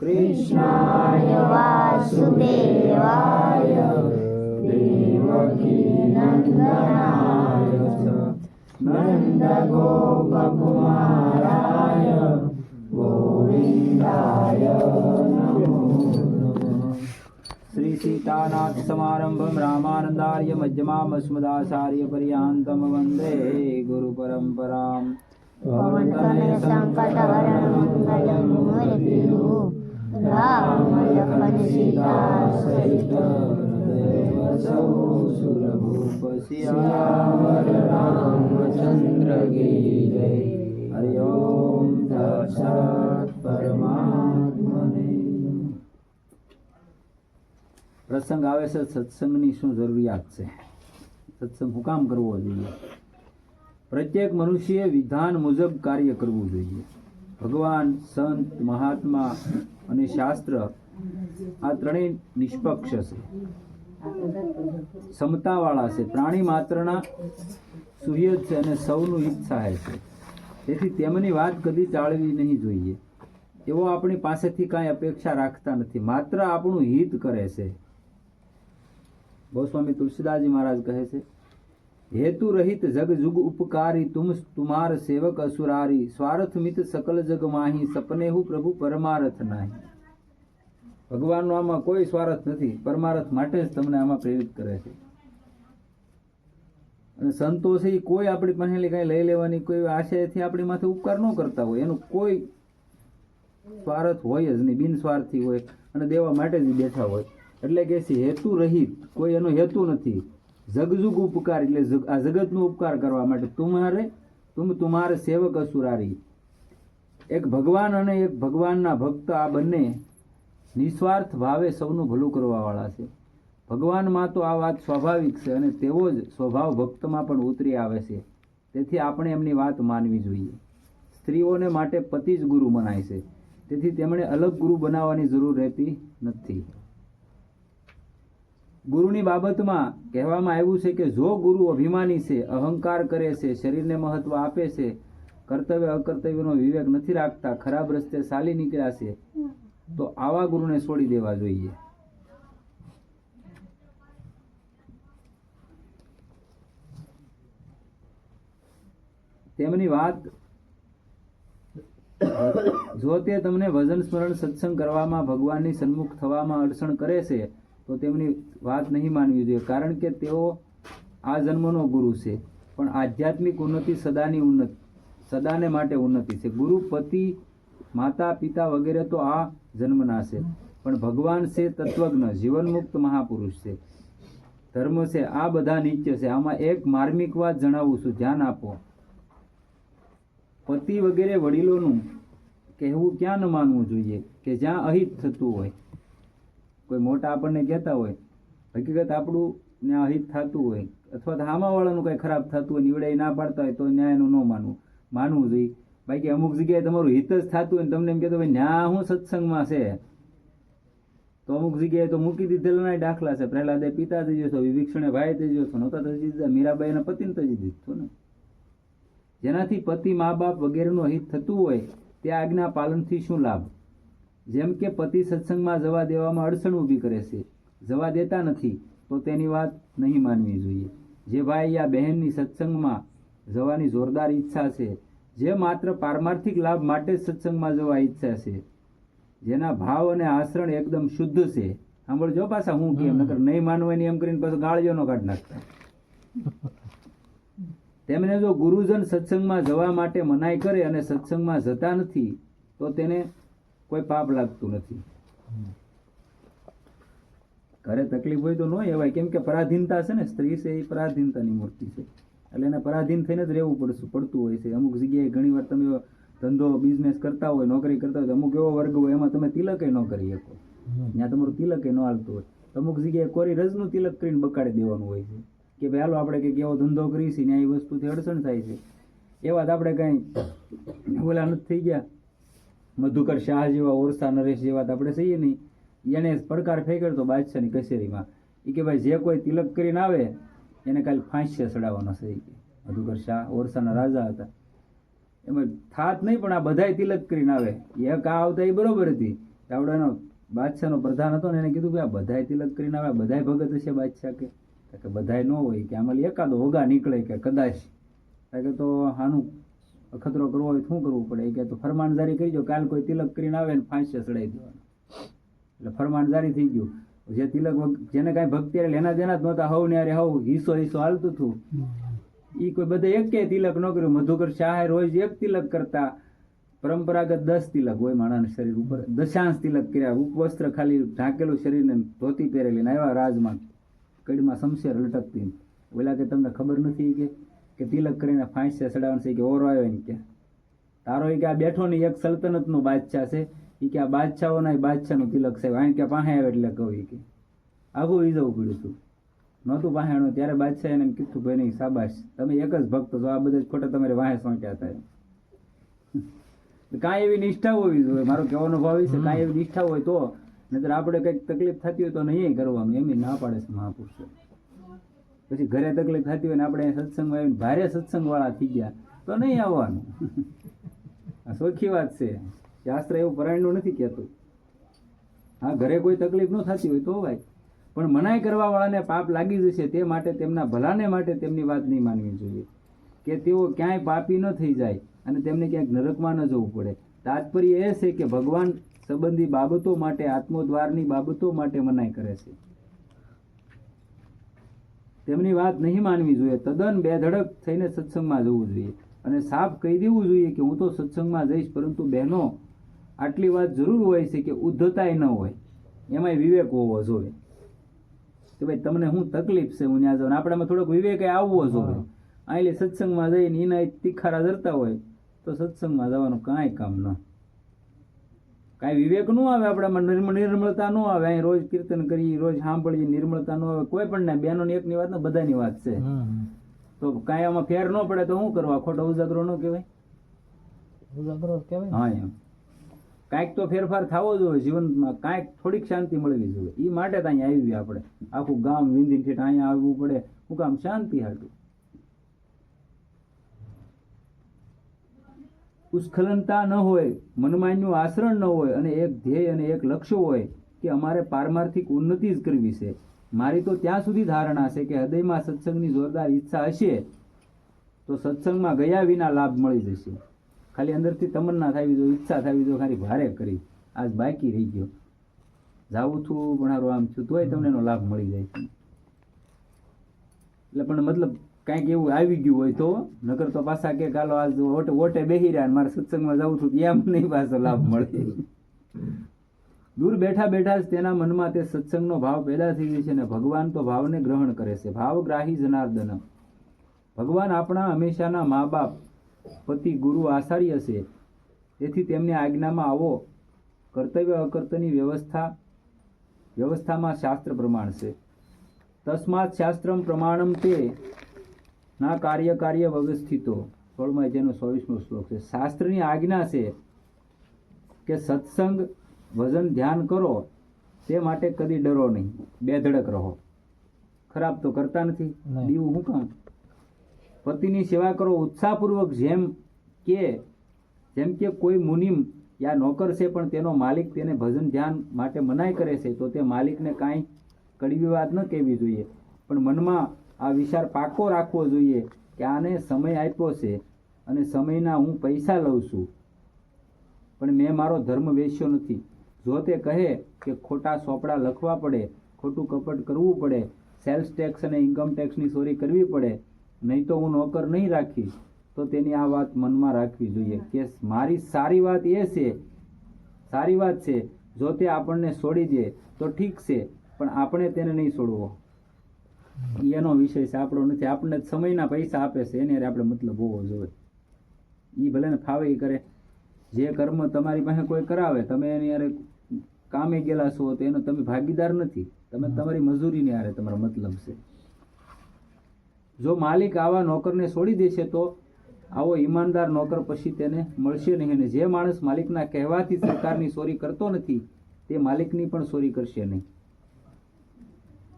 कृष्णाय वासुदेवाय देवकीनन्दनाय नन्दगोपकुमाराय गोविन्दाय श्रीसीतानाथसमारम्भं रामानन्दार्य मध्यमामस्मदाचार्यपर्यान्तं वन्दे गुरुपरम्पराम् रामानंदार्य मध्यमामस्मदाचार्य पर्यांतम वंदे गुरु परंपराम पवनतनय सङ्कटहरणमङ्गलं मूर्तिः रामलखन सीता सहित देवसौ सुरभूप सियावर रामचन्द्र की जय हरि ओम तत्सत् પરમાત્મને પ્રસંગ આવે છે સત્સંગની શું જરૂરિયાત છે સત્સંગ હું કામ કરવો જોઈએ પ્રત્યેક મનુષ્યએ વિધાન મુજબ કાર્ય કરવું જોઈએ. ભગવાન, સંત, મહાત્મા અને શાસ્ત્ર આ ત્રણેય નિષ્પક્ષ છે. સમતાવાળા છે. પ્રાણી માત્રના સુહિત છે અને સૌનું હિત સહાય છે. તેથી તેમની વાત કદી ટાળવી નહીં જોઈએ. એવો આપણી પાસેથી કાંઈ અપેક્ષા રાખતા નથી. માત્ર આપણું હિત કરે છે. ગોસ્વામી તુલસીદાસજી મહારાજ કહે છે હેતુ રહિત જગ જુગ ઉપકારી તુમ તુમાર સેવક અસુરારી સ્વાર્થ મિત સકલ જગ માહી સપને હું પ્રભુ પરમારથ નાહી. ભગવાનનો આમાં કોઈ સ્વાર્થ નથી, પરમારથ માટે જ તમને આમાં પ્રેરિત કરે છે. અને સંતો એ કોઈ આપણી પાસે કાંઈ લઈ લેવાની કોઈ આશયથી આપણી માથે ઉપકાર ન કરતા હોય, એનું કોઈ સ્વાર્થ હોય જ નહીં, બિનસ્વાર્થી હોય, અને દેવા માટે જ બેઠા હોય. એટલે કે હેતુ રહિત કોઈ એનો હેતુ નથી. જગજુગ ઉપકાર એટલે આ જગતનો ઉપકાર કરવા માટે તુમારે તુમ તુમારે સેવક અસુરારી. એક ભગવાન અને એક ભગવાનના ભક્ત આ બંને નિસ્વાર્થ ભાવે સૌનું ભલું કરવાવાળા છે. ભગવાનમાં તો આ વાત સ્વાભાવિક છે અને તેવો જ સ્વભાવ ભક્તમાં પણ ઉતરી આવે છે. તેથી આપણે એમની વાત માનવી જોઈએ. સ્ત્રીઓને માટે પતિ જ ગુરુ મનાય છે. તેથી તેમણે અલગ ગુરુ બનાવવાની જરૂર રહેતી નથી. ગુરુની બાબતમાં કહેવામાં આવ્યું છે કે જો ગુરુ અભિમાની છે, અહંકાર કરે છે, શરીરને મહત્વ આપે છે, કર્તવ્ય અકર્તવ્યનો વિવેક નથી રાખતા, ખરાબ રસ્તે ચાલી નીકળ્યા છે, તો આવા ગુરુને છોડી દેવા જોઈએ. તેમની વાત, જો તે તમને ભજન સ્મરણ સત્સંગ કરવામાં ભગવાનની સન્મુખ થવામાં અડચણ કરે છે તો તેમની વાત નહીં માનવી જોઈએ. કારણ કે તેઓ આ જન્મનો ગુરુ છે. પણ આધ્યાત્મિક ઉન્નતિ સદાની ઉન્નતિ, સદાને માટે ઉન્નતિ છે. ગુરુ, પતિ, માતા, પિતા વગેરે તો આ જન્મના છે. પણ ભગવાન છે તત્વજ્ઞ, જીવનમુક્ત મહાપુરુષ છે. ધર્મ છે, આ બધા નિત્ય છે. આમાં એક માર્મિક વાત જણાવું છું. ધ્યાન આપો. પતિ વગેરે વડીલોનું કહેવું ક્યાં ન માનવું જોઈએ? કે જ્યાં અહિત થતું હોય. કોઈ મોટા આપણને કહેતા હોય, હકીકત આપણું ત્યાં અહિત થતું હોય, અથવા તો હામાવાળાનું કંઈ ખરાબ થતું હોય, નીવડે ના પાડતા હોય, તો ન્યાયનું ન માનવું માનવું જોઈએ. બાકી અમુક જગ્યાએ તમારું હિત જ થતું હોય ને તમને એમ કહેતો ભાઈ, ન્યા હું સત્સંગમાં છે? તો અમુક જગ્યાએ તો મૂકી દીધેલા દાખલા છે. પ્રહલાદે પિતા થઈ જશો, વિભીક્ષણે ભાઈ થઈ જશો, નહોતા થઈ દીધા મીરાબાઈના પતિને થઈ દીધું ને. જેનાથી પતિ, મા બાપ વગેરેનું હિત થતું હોય, તે આજ્ઞા પાલનથી શું લાભ? જેમ કે પતિ સત્સંગમાં જવા દેવામાં અડચણ ઊભી કરે છે જવા દેતા નથી તો તેની વાત નહીં માનવી જોઈએ. જે ભાઈ યા બહેનની સત્સંગમાં જવાની જોરદાર ઈચ્છા છે જે માત્ર પારમાર્થિક લાભ માટે જ સત્સંગમાં જવા ઈચ્છા છે જેના ભાવ અને આચરણ એકદમ શુદ્ધ છે. સાંભળજો પાછા હું કેમ નકર નહીં માનવાની એમ કરીને પાછો ગાળિયો નો કાઢ નાખતા. તેમને જો ગુરુજન સત્સંગમાં જવા માટે મનાઈ કરે અને સત્સંગમાં જતા નથી તો તેને કોઈ પાપ લાગતું નથી. ઘરે તકલીફ હોય તો ન એવાય કેમ કે પરાધીનતા છે ને, સ્ત્રી છે એ પરાધીનતાની મૂર્તિ છે. એટલે એને પરાધીન થઈને જ રહેવું પડતું પડતું હોય છે. અમુક જગ્યાએ ઘણી વાર તમે ધંધો બિઝનેસ કરતા હોય, નોકરી કરતા હોય, અમુક એવો વર્ગ હોય, એમાં તમે તિલકે ન કરી શકો. ત્યાં તમારું તિલકે ન હાલતું હોય. અમુક જગ્યાએ કોરી રજનું તિલક કરીને બકાડી દેવાનું હોય છે. કે ભાઈ, હાલો, આપણે કંઈક એવો ધંધો કરીશી ને એ વસ્તુથી અડચણ થાય છે. એ વાત આપણે કાંઈ ઓલા નથી થઈ ગયા. મધુકર શાહ જેવા, ઓરસા નરેશ જેવા તો આપણે સહીએ નહીં. એને પડકાર ફેંકડતો બાદશાહની કચેરીમાં. એ કે ભાઈ, જે કોઈ તિલક કરીને આવે, એને કાલે ફાંસીએ ચડાવવાનો છે. મધુકર શાહ, ઓરસાના રાજા હતા. એમાં થાત નહીં, પણ આ બધાય તિલક કરીને આવે. એક આ આવતા એ બરોબર હતી. આવડાનો બાદશાહનો પ્રધાન હતો ને, એને કીધું કે આ બધાય તિલક કરીને આવે બધાય ભગત હશે બાદશાહ કે. કે બધાય ન હોય, કે આમાં એકાદો હોગા નીકળે કે કદાચ. કે તો આનું અખતરો કરવો હોય શું કરવું પડે? એ કે તો ફરમાન જારી કરી દો, કાલ કોઈ તિલક કરીને આવે ને ફાંસે ચડાવી દેવાનું. એટલે ફરમાન જારી થઈ ગયું. જે તિલક જેને કાંઈ ભક્તિ લેના દેના જ નહોતા, હવ ને અરે હવ, હિસ્સો હિસ્સો હાલતું હતું. એ કોઈ બધે કે તિલક ન કર્યું. મધુકર શાહે રોજ એક તિલક કરતા. પરંપરાગત દસ તિલક હોય માણાના શરીર ઉપર. દશાંશ તિલક કર્યા. ઉપવસ્ત્ર ખાલી ઢાંકેલું શરીરને ધોતી પહેરેલી ને આવ્યા રાજમાં. કડીમાં શમશેર લટકતી. ઓલા કે તમને ખબર નથી કે? કે તિલક કરીને ફાંસે ચડાવવાનું છે કે ઓરો આવ્યો ને કે. તારો એ કે આ બેઠો ને એક સલ્તનતનો બાદશાહ છે. એ કે આ બાદશાહોના બાદશાહનું તિલક છે. આણ કે પાસે આવે એટલે કહું એ કે. આઘું ઈજવું પડ્યું હતું નહોતું પાહેણું, ત્યારે બાદશાહ એને કીધું, ભાઈ નહીં સાબાશ તમે એક જ ભક્ત છો, આ બધા ખોટા તમારે વાહે સોંટ્યા હતા કાંઈ એવી નિષ્ઠા હોવી જોઈએ. મારો કહેવાનો ભાવ છે, કાંઈ એવી નિષ્ઠા હોય તો, નહીતર આપણે કંઈક તકલીફ થતી હોય તો નહીં કરવાનું. એમ ના પાડે છે મહાપુરુષો. પછી ઘરે તકલીફ થતી હોય ને આપણે સત્સંગમાં આવીને ભારે સત્સંગવાળા થઈ ગયા, તો નહીં આવવાનું. આ સોખી વાત છે. શાસ્ત્ર એવું પરાયણનું નથી કહેતું. હા, ઘરે કોઈ તકલીફ ન થતી હોય તો ભાઈ પણ મનાઈ કરવાવાળાને પાપ લાગી જશે તે માટે તેમના ભલાને માટે તેમની વાત નહીં માનવી જોઈએ. કે તેઓ ક્યાંય પાપી ન થઈ જાય અને તેમને ક્યાંક નરકમાં ન જવું પડે. તાત્પર્ય એ છે કે ભગવાન સંબંધી બાબતો માટે, આત્મોદ્વારની બાબતો માટે મનાઈ કરે છે. તેમની વાત નહીં માનવી જોઈએ. તદ્દન બેધડક થઈને સત્સંગમાં જવું જોઈએ. અને સાફ કહી દેવું જોઈએ કે હું તો સત્સંગમાં જઈશ પરંતુ બહેનો આટલી વાત જરૂર હોય છે કે ઉદ્ધતાય ન હોય. એમાંય વિવેક હોવો જોઈએ. કે ભાઈ તમને હું તકલીફ છે? હું ત્યાં જાઉં. આપણામાં થોડોક વિવેક આવવો જોઈએ. અહીં સત્સંગમાં જઈને એના તીખારા ધરતા હોય તો સત્સંગમાં જવાનું કાંઈ કામ ન. કાંઈ વિવેક ન આવે આપણામાં નિર્મળતા ન આવે. અહીં રોજ કીર્તન કરી રોજ સાંભળીએ નિર્મળતા ન આવે. કોઈ પણ ના બેનોની એકની વાત ને બધાની વાત છે. તો કાંઈ આમાં ફેર ન પડે તો શું કરવા? ખોટો ઉજાગરો ન કહેવાય? હા એમ. કાંઈક તો ફેરફાર થવો જોઈએ જીવનમાં. કાંઈક થોડીક શાંતિ મળવી જોઈએ. એ માટે તો અહીંયા આવી આપણે. આખું ગામ વિંધી ઠેઠ અહીંયા આવવું પડે. હું કામ શાંતિ હાટું. ઉસ્ખલનતા ન હોય મનમાન્યનું આચરણ ન હોય અને એક ધ્યેય અને એક લક્ષ્ય હોય કે અમારે પારમાર્થિક ઉન્નતિ જ કરવી છે. મારી તો ત્યાં સુધી ધારણા છે કે હૃદયમાં સત્સંગની જોરદાર ઈચ્છા હશે, તો સત્સંગમાં ગયા વિના લાભ મળી જશે. ખાલી અંદરથી તમન્ના થવી જો ઈચ્છા થવી જો ખાલી ભારે કરી. આજ બાકી રહી ગયો. જાવું છું, ભણારું, આમ છું, તોય તમને એનો લાભ મળી જાય. એટલે પણ મતલબ કાંઈક એવું આવી ગયું હોય તો, નકર તો પાછા કે કાલો આજ ઓટે ઓટે બેહી રહ્યા મારે સત્સંગમાં જવું છું એમ નહીં પાછો લાભ મળે. દૂર બેઠા બેઠા જ તેના મનમાં તે સત્સંગનો ભાવ પેદા થઈ જાય છે અને ભગવાન તો ભાવને ગ્રહણ કરે છે. ભાવગ્રાહી જનાર્દન. ભગવાન આપણા હંમેશાના મા બાપ પતિ, ગુરુ આચાર્ય છે. તેથી તેમની આજ્ઞામાં આવો. કર્તવ્ય અકર્તવ્યની વ્યવસ્થા, વ્યવસ્થામાં શાસ્ત્ર પ્રમાણ છે. તસ્માત શાસ્ત્રમ પ્રમાણમ તે ના કાર્ય કાર્ય વ્યવસ્થિતો. સોળમાં જેનો ચોવીસમો શ્લોક છે. શાસ્ત્રની આજ્ઞા છે કે સત્સંગ ભજન ધ્યાન કરો તે માટે કદી ડરો નહીં. બેધડક રહો. ખરાબ તો કરતા નથી. દીવું હું કામ? પતિની સેવા કરો ઉત્સાહપૂર્વક જેમ કે જેમ કે કોઈ મુનિમ યા નોકર છે પણ તેનો માલિક તેને ભજન ધ્યાન માટે મનાઈ કરે છે તો તે માલિકને કાંઈ કડવી વાત ન કહેવી જોઈએ. પણ મનમાં આ વિચાર પાકો રાખવો જોઈએ કે આને સમય આપ્યો છે અને સમયના હું પૈસા લઉં છું. પણ મેં મારો ધર્મ વેચ્યો નથી. જો તે કહે કે ખોટા સોપડા લખવા પડે, ખોટું કપટ કરવું પડે સેલ્સ ટેક્સ અને ઇન્કમ ટેક્સની ચોરી કરવી પડે, નહીં તો હું નોકર નહીં રાખીશ, તો તેની આ વાત મનમાં રાખવી જોઈએ. કે મારી સારી વાત એ છે, સારી વાત છે, જો તે આપણને છોડી દે તો ઠીક છે, પણ આપણે તેને નહીં છોડવો. એનો વિષય છે આપણો નથી. આપણને સમયના પૈસા આપે છે એને આપણે મતલબ હોવો જોઈએ. એ ભલે ને ફાવે એ કરે. જે કર્મ તમારી પાસે કોઈ કરાવે તમે એની યારે કામે ગયેલા છો તો એનો તમે ભાગીદાર નથી. તમે તમારી મજૂરીની હારે તમારો મતલબ છે. જો માલિક આવા નોકરને છોડી દેશે તો આવો ઈમાનદાર નોકર પછી તેને મળશે નહીં. અને જે માણસ માલિકના કહેવાથી સરકારની ચોરી કરતો નથી તે માલિકની પણ ચોરી કરશે નહીં.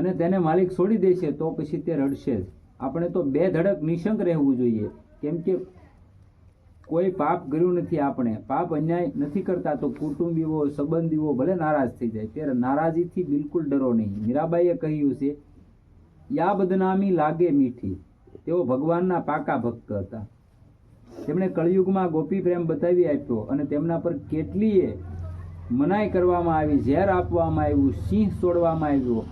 અને તેને માલિક છોડી દેશે તો પછી તે રડશે જ. આપણે તો બે ધડક નિશંક રહેવું જોઈએ. કેમ કે કોઈ પાપ કર્યું નથી આપણે. પાપ અન્યાય નથી કરતા તો કુટુંબીઓ, સંબંધીઓ ભલે નારાજ થઈ જાય, ત્યારે નારાજીથી બિલકુલ ડરો નહીં. મીરાબાઈએ કહ્યું છે, યા બદનામી લાગે મીઠી. તેઓ ભગવાનના પાકા ભક્ત હતા. તેમણે કળિયુગમાં ગોપી પ્રેમ બતાવી આપ્યો અને તેમના પર કેટલીય મનાઈ કરવામાં આવી. ઝેર આપવામાં આવ્યું, સિંહ છોડવામાં આવ્યો.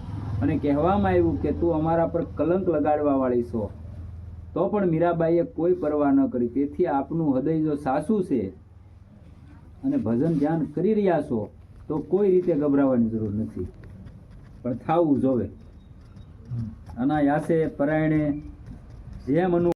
અને કહેવામાં આવ્યું કે તું અમારા પર કલંક લગાડવા વાળી છો. તો પણ મીરાબાઈએ કોઈ પરવા ન કરી. તેથી આપનું હૃદય જો સાસુ છે અને ભજન ધ્યાન કરી રહ્યા છો તો કોઈ રીતે ગભરાવાની જરૂર નથી. પણ થાવું જોવે. અનાયાસે પરાયણે જેમ અનુ